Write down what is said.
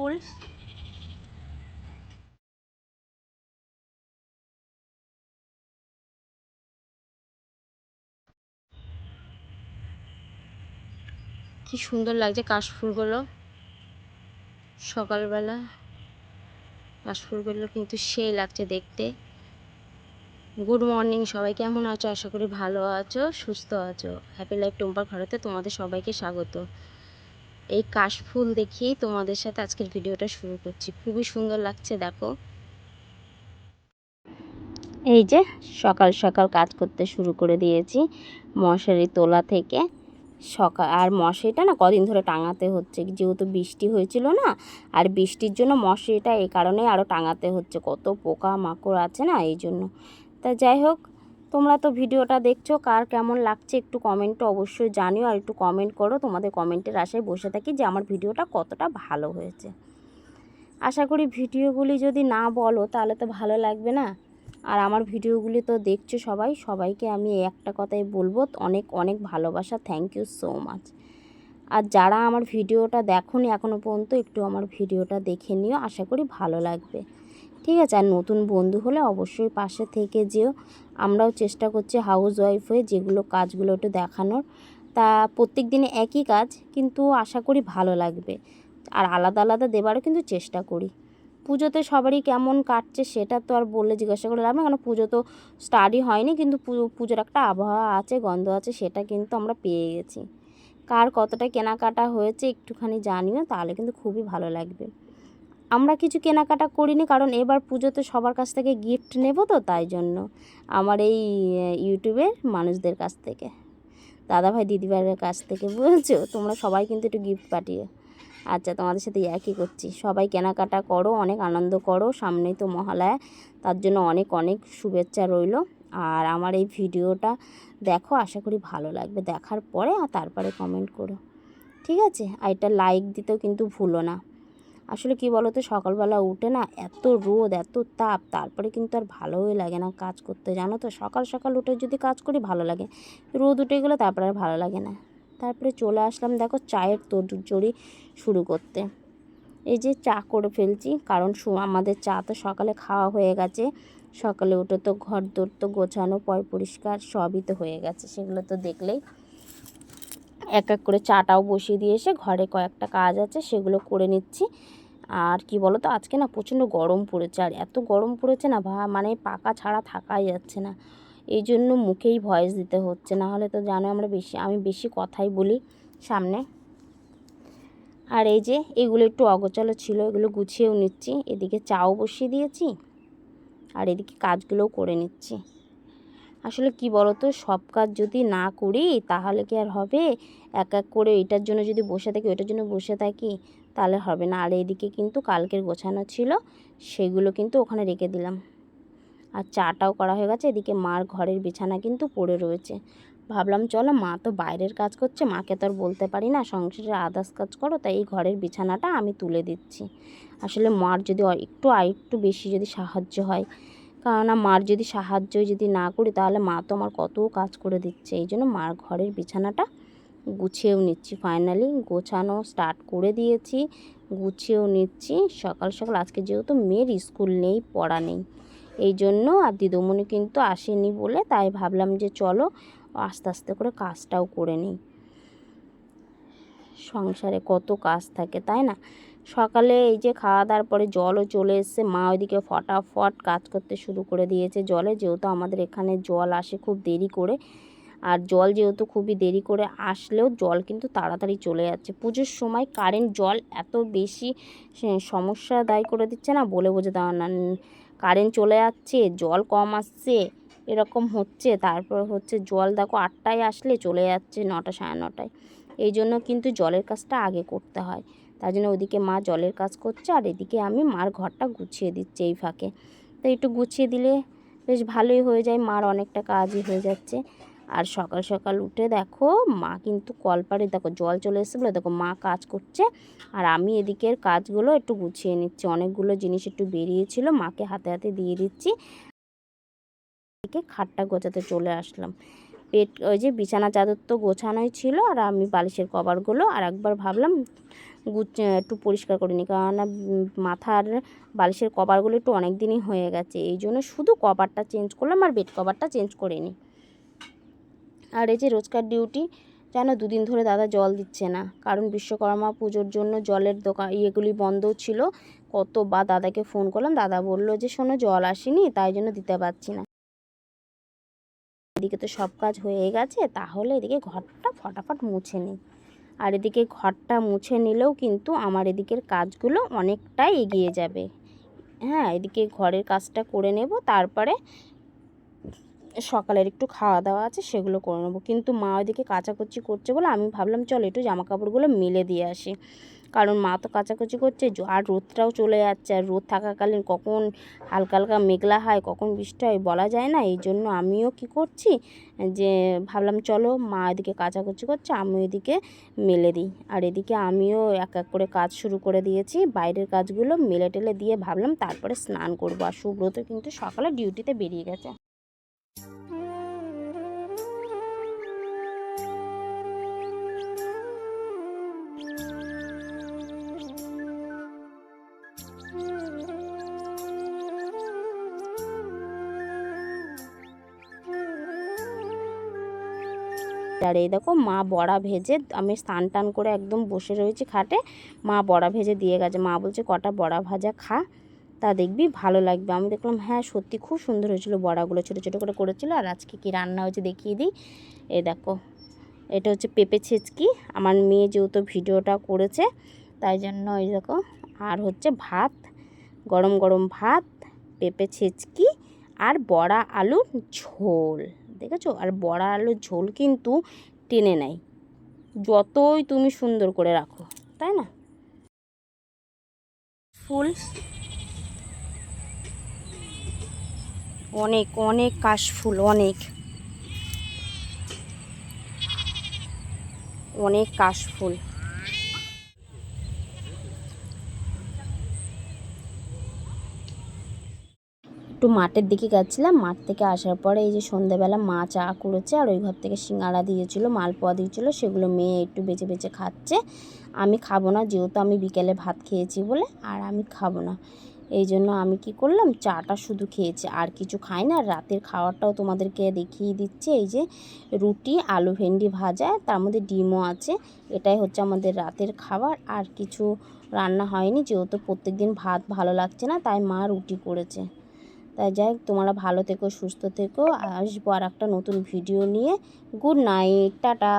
ফুল। কি সুন্দর লাগছে কাশফুলগুলো সকালবেলা কাশফুলগুলো কিন্তু সেই লাগছে দেখতে। গুড মর্নিং সবাই, কেমন আছো? আশা করি ভালো আছো, সুস্থ আছো। হ্যাপি লাইফ টুম্পার ঘরেতে তোমাদের সবাইকে স্বাগত। এই কাশফুল দেখিয়েই তোমাদের সাথে আজকের ভিডিওটা শুরু করছি। খুবই সুন্দর লাগছে, দেখো। এই যে সকাল সকাল কাজ করতে শুরু করে দিয়েছি মশারি তোলা থেকে। সকাল আর মশারিটা না কদিন ধরে টাঙাতে হচ্ছে, যেহেতু বৃষ্টি হয়েছিল না, আর বৃষ্টির জন্য মশারিটা এই কারণেই আরও টাঙাতে হচ্ছে। কত পোকা মাকড় আছে না, এই জন্য। তা যাই হোক তোমরা তো ভিডিওটা দেখছ, কার কেমন লাগছে একটু কমেন্টে অবশ্যই জানিও আর একটু কমেন্ট করো। তোমাদের কমেন্টের আশায় বসে থাকি যে আমার ভিডিওটা কতটা ভালো হয়েছে। আশা করি ভিডিওগুলি যদি না বলো তাহলে তো ভালো লাগবে না। আর আমার ভিডিওগুলি তো দেখছ সবাই, সবাইকে আমি একটা কথাই বলব, অনেক অনেক ভালোবাসা থ্যাংক ইউ সো মাচ আর যারা আমার ভিডিওটা দেখোনি এখনও পর্যন্ত একটু আমার ভিডিওটা দেখে নিও, আশা করি ভালো লাগবে। ঠিক আছে? আর নতুন বন্ধু হলে অবশ্যই পাশে থেকে যেও। আমরাও চেষ্টা করছি হাউস ওয়াইফ হয়ে যেগুলো কাজগুলো একটু দেখানোর। তা প্রত্যেক দিনে একই কাজ, কিন্তু আশা করি ভালো লাগবে। আর আলাদা আলাদা দেবারও কিন্তু চেষ্টা করি। পুজোতে সবারই কেমন কাটছে সেটা তো আর বললে জিজ্ঞাসা করে লাভ না কারণ পুজো তো স্টাডি হয়নি, কিন্তু পুজোর একটা আবহাওয়া আছে, গন্ধ আছে, সেটা কিন্তু আমরা পেয়ে গেছি। কার কতটা কেনাকাটা হয়েছে একটুখানি জানিও, তাহলে কিন্তু খুবই ভালো লাগবে। আমরা কিছু কেনাকাটা করিনি, কারণ এবার পুজোতে সবার কাছ থেকে গিফট নেব তো তাই জন্য। আমার এই ইউটিউবের মানুষদের কাছ থেকে। দাদাভাই দিদিভাইয়ের কাছ থেকে বুঝেছ তোমরা সবাই কিন্তু একটু গিফট পাঠিয়ে। আচ্ছা তোমাদের সাথে একই করছি। সবাই কেনাকাটা করো, অনেক আনন্দ করো, সামনেই তো মহালয়া। তার জন্য অনেক অনেক শুভেচ্ছা রইল। আর আমার এই ভিডিওটা দেখো, আশা করি ভালো লাগবে। দেখার পরে আর তারপরে কমেন্ট করো। ঠিক আছে? আর এটা লাইক দিতেও কিন্তু ভুলো না। আসলে কি বলো তো সকালবেলা উঠে না এত রোদ, এত তাপ, তারপরে কিন্তু আর ভালোই লাগে না কাজ করতে, জানো তো? সকাল সকাল উঠে যদি কাজ করি ভালো লাগে। রোদ উঠে গেলে তারপরে আর ভালো লাগে না। তারপরে চলে আসলাম দেখো চায়ের তোড়জোড়ি শুরু করতে। এই যে চা করে ফেলছি, কারণ আমাদের চা তো সকালে খাওয়া হয়ে গেছে। সকালে উঠে তো ঘর দোর তো গোছানো, পয় পরিষ্কার সবই তো হয়ে গেছে, সেগুলো তো দেখলেই। এক এক করে চাটাও বসিয়ে দিয়ে এসে ঘরে কয়েকটা কাজ আছে, সেগুলো করে নিচ্ছি। আর কি বলো তো আজকে না প্রচণ্ড গরম পড়েছে আর এত গরম পড়েছে না ভা মানে পাকা ছাড়া থাকাই যাচ্ছে না। এই জন্য মুখেই ভয়েস দিতে হচ্ছে, না হলে তো জানো আমরা বেশি, আমি বেশি কথাই বলি সামনে। আর এই যে এগুলো একটু অগোচলো ছিল, এগুলো গুছিয়েও নিচ্ছি, এদিকে চাও বসিয়ে দিয়েছি, আর এদিকে কাজগুলোও করে নিচ্ছি। আসলে কি বলো তো সব কাজ যদি না করি তাহলে কি আর হবে? এক এক করে এটার জন্য যদি বসে থাকি ওইটার জন্য বসে থাকি তাহলে হবে না। আর এদিকে কিন্তু কালকের গোছানো ছিল, সেগুলো কিন্তু ওখানে রেখে দিলাম। আর চাটাও করা হয়ে গেছে, এদিকে মার ঘরের বিছানা কিন্তু পড়ে রয়েছে। ভাবলাম, চলো মা তো বাইরের কাজ করছে, মাকে তো আর বলতে পারি না সংসারের আদার্স কাজ করো, তাই এই ঘরের বিছানাটা আমি তুলে দিচ্ছি। আসলে মার যদি একটু আর একটু বেশি যদি সাহায্য হয়, কেননা মার যদি সাহায্য যদি না করি, তাহলে মা তো আমার কত কাজ করে দিচ্ছে এই জন্য মার ঘরের বিছানাটা গুছিয়েও নিচ্ছি ফাইনালি গোছানো স্টার্ট করে দিয়েছি, গুছিয়েও নিচ্ছি। সকাল সকাল, আজকে যেহেতু মেয়ের স্কুল নেই, পড়া নেই, এই জন্য আর দিদমণি কিন্তু আসেনি বলে তাই ভাবলাম যে চলো আস্তে আস্তে করে কাজটাও করে নিই। সংসারে কত কাজ থাকে, তাই না? সকালে এই যে খাওয়া দাওয়ার পরে জলও চলে এসছে, মা ওইদিকে ফটাফট কাজ করতে শুরু করে দিয়েছে জলে, যেহেতু আমাদের এখানে জল আসে খুব দেরি করে। আর জল যেহেতু খুবই দেরি করে আসলেও জল কিন্তু তাড়াতাড়ি চলে যাচ্ছে। পুজোর সময় কারেন্ট জল এত বেশি সমস্যা দায়ী করে দিচ্ছে না বলে বোঝা দেওয়া না। কারেন্ট চলে যাচ্ছে, জল কম আসছে, এরকম হচ্ছে, তারপর হচ্ছে জল দেখো আটটায় আসলে চলে যাচ্ছে নটা সাড়ে নটায়। এই জন্য কিন্তু জলের কাজটা আগে করতে হয়। তাই জন্য ওদিকে মা জলের কাজ করছে আর এদিকে আমি মার ঘরটা গুছিয়ে দিচ্ছি এই ফাঁকে। তো একটু গুছিয়ে দিলে বেশ ভালোই হয়ে যায়, মার অনেকটা কাজই হয়ে যাচ্ছে। আর সকাল সকাল উঠে দেখো মা কিন্তু কলপারে দেখো জল চলে এসে বলে দেখো মা কাজ করছে। আর আমি এদিকের কাজগুলো একটু গুছিয়ে নিচ্ছি। অনেকগুলো জিনিস একটু বেরিয়েছিল মাকে হাতে হাতে দিয়ে দিচ্ছি। এদিকে খাটটা গোছাতে চলে আসলাম। পেট ওই যে বিছানা চাদর তো গোছানোই ছিল আর আমি বালিশের কভারগুলো আর একবার ভাবলাম গুছ একটু পরিষ্কার করে নিই। উম, মাথার বালিশের কভারগুলো একটু অনেক দিনই হয়ে গেছে এই জন্য শুধু কভারটা চেঞ্জ করলাম আর বেড কভারটা চেঞ্জ করিনি আর এই যে রোজকার ডিউটি, যেন দুদিন ধরে দাদা জল দিচ্ছে না। কারণ বিশ্বকর্মা পুজোর জন্য জলের দোকান ইয়েগুলি বন্ধ ছিল। কত বা দাদাকে ফোন করলাম, দাদা বলল যে, শোনো, জল আসেনি, তাই জন্য দিতে পারছি না। এদিকে তো সব কাজ হয়ে গেছে, তাহলে এদিকে ঘরটা ফটাফট মুছে নিই আর এদিকে ঘরটা মুছে নিলেও কিন্তু আমার এদিকের কাজগুলো অনেকটাই এগিয়ে যাবে। হ্যাঁ এদিকে ঘরের কাজটা করে নেব, তারপরে সকালের একটু খাওয়া দাওয়া আছে, সেগুলো করে নেব। কিন্তু মা ওইদিকে কাচাকুচি করছে বলে আমি ভাবলাম, চল একটু জামা কাপড়গুলো মেলে দিয়ে আসি। কারণ মা তো কাচাকুচি করছে আর রোদটাও চলে যাচ্ছে। আর রোদ থাকাকালীন কখন হালকা হালকা মেঘলা হয়, কখন বৃষ্টি হয় বলা যায় না। এই জন্য আমিও কি করছি, যে ভাবলাম, চলো মা এদিকে কাচাকুচি করছে, আমি এদিকে মেলে দিই। আর এদিকে আমিও এক এক করে কাজ শুরু করে দিয়েছি, বাইরের কাজগুলো মেলে টেলে দিয়ে ভাবলাম, তারপরে স্নান করব। আর সুব্রত কিন্তু সকালে ডিউটিতে বেরিয়ে গেছে। আর এই দেখো মা বড়া ভেজে আমি স্নান টান করে একদম বসে রয়েছি খাটে। মা বড়া ভেজে দিয়ে গেছে। মা বলছে, কটা বড়া ভাজা খা, তা দেখবি ভালো লাগবে। আমি দেখলাম হ্যাঁ সত্যি খুব সুন্দর হয়েছিল বড়াগুলো। ছোটো ছোটো করে করেছিল আর আজকে কি রান্না হয়েছে দেখিয়ে দিই। এ দেখো, এটা হচ্ছে পেঁপে ছেচকি। আমার মেয়ে যেহেতু ভিডিওটা করেছে, তাই জন্য এই দেখো, আর হচ্ছে ভাত, গরম গরম ভাত, পেঁপে ছেচকি আর বড়া আলুর ঝোল। দেখেছ? আর বড়া আলুর ঝোল কিন্তু টেনে নেয়। যতই তুমি সুন্দর করে রাখো, তাই না? ফুল। অনেক অনেক কাশফুল অনেক। অনেক কাশফুল একটু মাঠের দিকে গেছিলাম। মাঠ থেকে আসার পরে এই যে সন্ধেবেলা মা চা করেছে আর ওই ঘর থেকে সিঙ্গাড়া দিয়েছিল, মালপোয়া দিয়েছিল, সেগুলো মেয়ে একটু বেছে বেছে খাচ্ছে। আমি খাব না, যেহেতু আমি বিকেলে ভাত খেয়েছি বলে, আর আমি খাব না। এই জন্য আমি কি করলাম, চাটা শুধু খেয়েছি, আর কিছু খাই না। রাতের খাওয়ারটাও তোমাদেরকে দেখিয়ে দিচ্ছে। এই যে রুটি, আলু ভেন্ডি ভাজা, তার মধ্যে ডিমও আছে। এটাই হচ্ছে আমাদের রাতের খাবার। আর কিছু রান্না হয়নি, যেহেতু প্রত্যেক দিন ভাত ভালো লাগছে না, তাই মা রুটি করেছে। তাই যাই তোমরা ভালো থেকো, সুস্থ থেকো। আসব আর একটা নতুন ভিডিও নিয়ে। Good night tata.